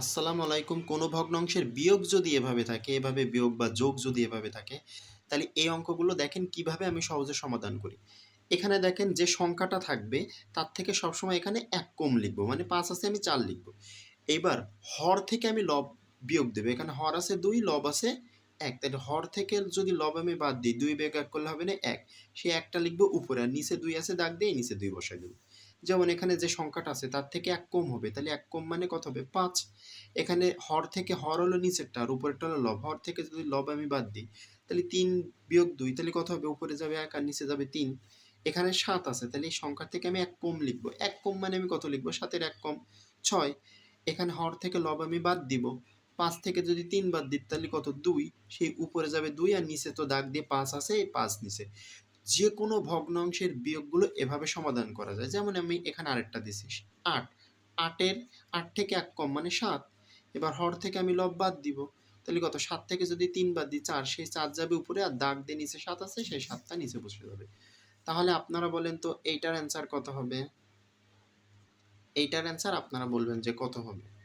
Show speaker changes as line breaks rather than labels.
আসসালামু আলাইকুম, কোনো ভগ্নাংশের বিয়োগ যদি এভাবে থাকে, এভাবে বিয়োগ বা যোগ যদি এভাবে থাকে, তাহলে এই অঙ্কগুলো দেখেন কীভাবে আমি সহজে সমাধান করি। এখানে দেখেন যে সংখ্যাটা থাকবে, তার থেকে সবসময় এখানে এক কম লিখব মানে পাঁচ আছে আমি চার লিখব। এইবার হর থেকে আমি লব বিয়োগ দেবো, এখানে হর আছে দুই, লব আছে এক। তাহলে হর থেকে যদি লব আমি বাদ দিই, দুই বিয়োগ এক করলে হবে না এক। সে একটা লিখব উপরে, আর নিচে দুই আছে, দাগ দিয়ে নিচে দুই বসাই দেবো। যেমন এখানে যে সংখ্যাটা আছে, তার থেকে এক কম হবে। তাহলে এক কম মানে কত হবে? পাঁচ। এখানে হর থেকে হর হলো নিচেরটা, আর উপরেরটা হলো লব। হর থেকে যদি লব আমি বাদ দিই, তাহলে তিন বিয়োগ দুই, তাহলে কত হবে? উপরে যাবে এক আর নিচে যাবে তিন। এখানে সাত আছে, তাহলে এই সংখ্যার থেকে আমি এক কম লিখব। এক কম মানে আমি কত লিখব? সাতের এক কম। ছয়। এখানে হর থেকে লব আমি বাদ দিব। পাঁচ থেকে যদি তিন বাদ দিই, তাহলে কত? দুই। সেই উপরে যাবে দুই আর নিচে তো দাগ দিয়ে পাঁচ আছে, এই পাঁচ নিচে। যে কোনো ভগ্নাংশের বিয়োগগুলো এভাবে সমাধান করা যায়। যেমন আমি এখানে আরেকটা দিছি। আট। আটের, আট থেকে এক কম মানে সাত। এবার হর থেকে আমি লব বাদ দিব। তাহলে কত? সাত থেকে যদি তিন বাদ দিই, চার। সেই চার যাবে উপরে আর দাগ দিয়ে নিচে সাত আছে, সেই সাতটা নিচে বসে যাবে। তাহলে আপনারা বলেন তো, এইটার অ্যান্সার কত হবে? এইটার অ্যান্সার আপনারা বলবেন যে কত হবে?